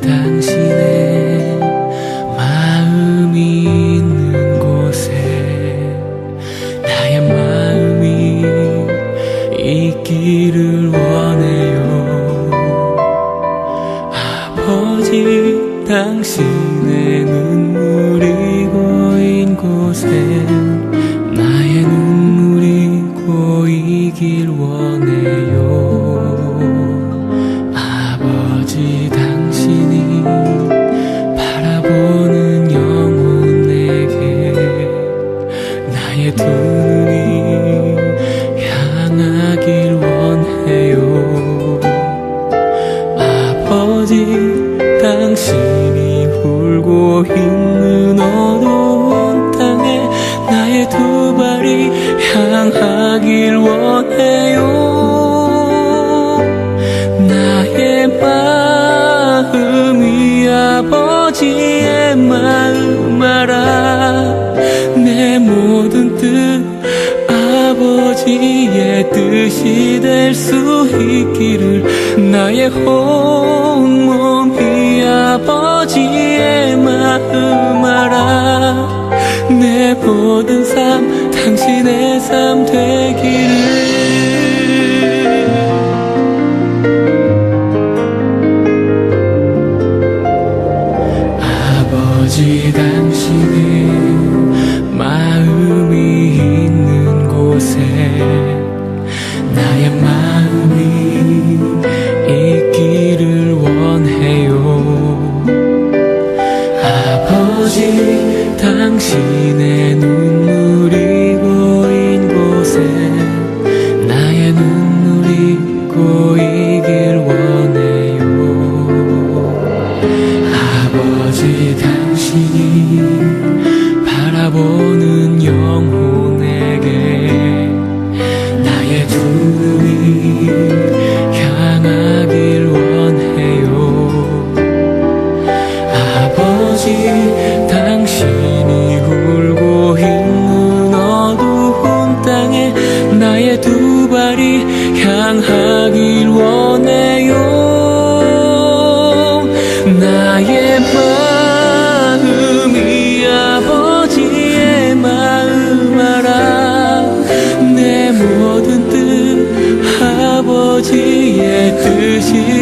당신의 마음이 있는 곳에 나의 마음이 있기를 원해요. 아버지 당신의 눈물 울고 있는 어두운 땅에 나의 두 발이 향하길 원해요. 나의 마음이 아버지의 마음 알아 내 모든 뜻 아버지의 뜻이 될 수 있기를 나의 온 알아 내 모든 삶 당신의 삶 되기를. 아버지 당신의 아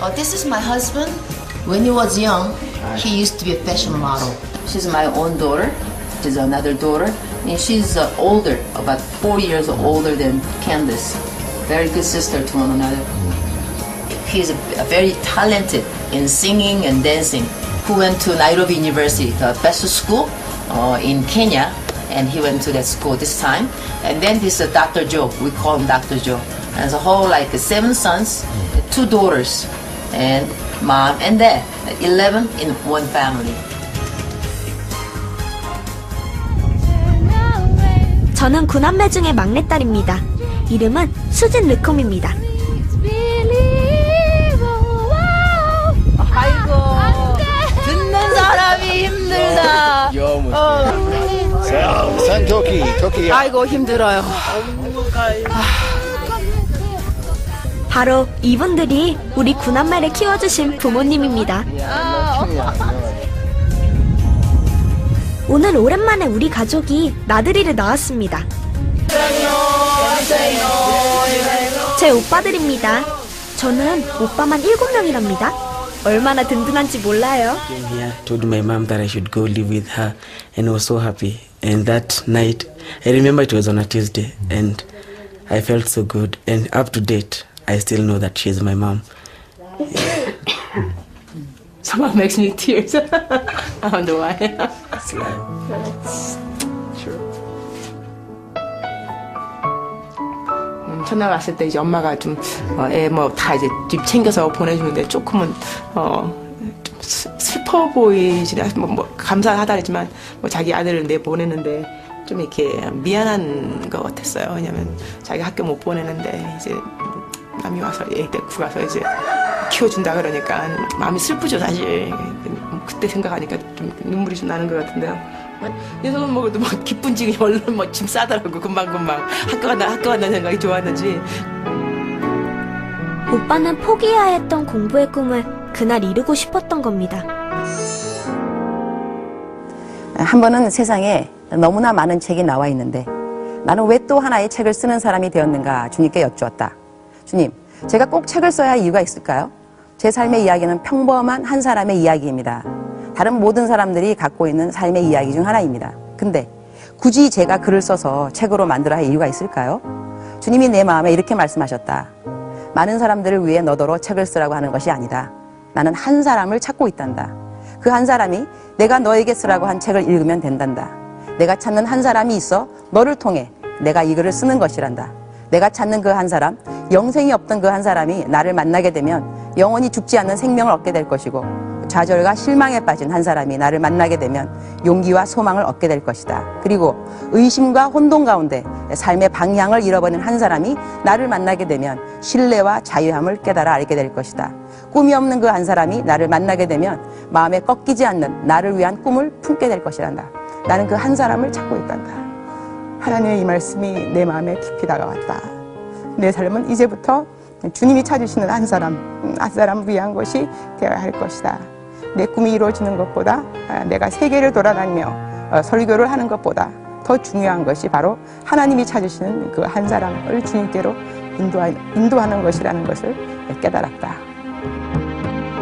Uh, this is my husband. When he was young, he used to be a fashion model. She's my own daughter. She's another daughter. And she's uh, older, about four years older than Candace. Very good sister to one another. He's a, a very talented in singing and dancing. Who went to Nairobi University, the best school uh, in Kenya. and he went to that school this time. And then this is Dr. Joe. We call him Dr. Joe. And the whole like seven sons, two daughters, and mom and dad. Eleven in one family. 저는 구남매 중에 막내딸입니다. 이름은 수진 르콤입니다. 아이고 듣는 사람이 힘들다. 산 토끼, 토끼. 아이고 힘들어요. 바로 이분들이 우리 구남매를 키워주신 부모님입니다. 오늘 오랜만에 우리 가족이 나들이를 나왔습니다. 제 오빠들입니다. 저는 오빠만 7명이랍니다. 얼마나 든든한지 몰라요. came here, told my mom that I should go live with her, and was so happy. And that night, I remember it was on a Tuesday, and I felt so good. And up to date, I still know that she's my mom. Somehow makes me tears. I know why. 음, 첫날 왔을 때 이제 엄마가 좀애뭐 다 이제 집 챙겨서 보내주는데 조금은 어 좀 슬퍼 보이지라 뭐, 뭐 감사하다지만 뭐 자기 아들을 내 보내는데 좀 이렇게 미안한 것 같았어요. 왜냐면 자기 학교 못 보내는데 이제 남이 와서 애 데리고 가서 이제 키워준다 그러니까 마음이 슬프죠 사실. 그때 생각하니까 좀 눈물이 좀 나는 것 같은데요. 녀석은 먹어도 막 기쁜 지이 얼른 뭐짐 싸더라고 금방 금방 학교 간다 학교 간다는 생각이 좋았는지 오빠는 포기해야 했던 공부의 꿈을 그날 이루고 싶었던 겁니다. 한 번은 세상에 너무나 많은 책이 나와 있는데 나는 왜 또 하나의 책을 쓰는 사람이 되었는가 주님께 여쭈었다. 주님, 제가 꼭 책을 써야 할 이유가 있을까요? 제 삶의 이야기는 평범한 한 사람의 이야기입니다. 다른 모든 사람들이 갖고 있는 삶의 이야기 중 하나입니다. 근데 굳이 제가 글을 써서 책으로 만들어야 할 이유가 있을까요? 주님이 내 마음에 이렇게 말씀하셨다. 많은 사람들을 위해 너더러 책을 쓰라고 하는 것이 아니다. 나는 한 사람을 찾고 있단다. 그 한 사람이 내가 너에게 쓰라고 한 책을 읽으면 된단다. 내가 찾는 한 사람이 있어 너를 통해 내가 이 글을 쓰는 것이란다. 내가 찾는 그 한 사람, 영생이 없던 그 한 사람이 나를 만나게 되면 영원히 죽지 않는 생명을 얻게 될 것이고 좌절과 실망에 빠진 한 사람이 나를 만나게 되면 용기와 소망을 얻게 될 것이다. 그리고 의심과 혼돈 가운데 삶의 방향을 잃어버린 한 사람이 나를 만나게 되면 신뢰와 자유함을 깨달아 알게 될 것이다. 꿈이 없는 그 한 사람이 나를 만나게 되면 마음에 꺾이지 않는 나를 위한 꿈을 품게 될 것이란다. 나는 그 한 사람을 찾고 있단다. 하나님의 이 말씀이 내 마음에 깊이 다가왔다. 내 삶은 이제부터 주님이 찾으시는 한 사람, 음, 한 사람을 위한 것이 되어야 할 것이다. 내 꿈이 이루어지는 것보다 아, 내가 세계를 돌아다니며 어, 설교를 하는 것보다 더 중요한 것이 바로 하나님이 찾으시는 그 한 사람을 주님께로 인도하, 인도하는 것이라는 것을 깨달았다.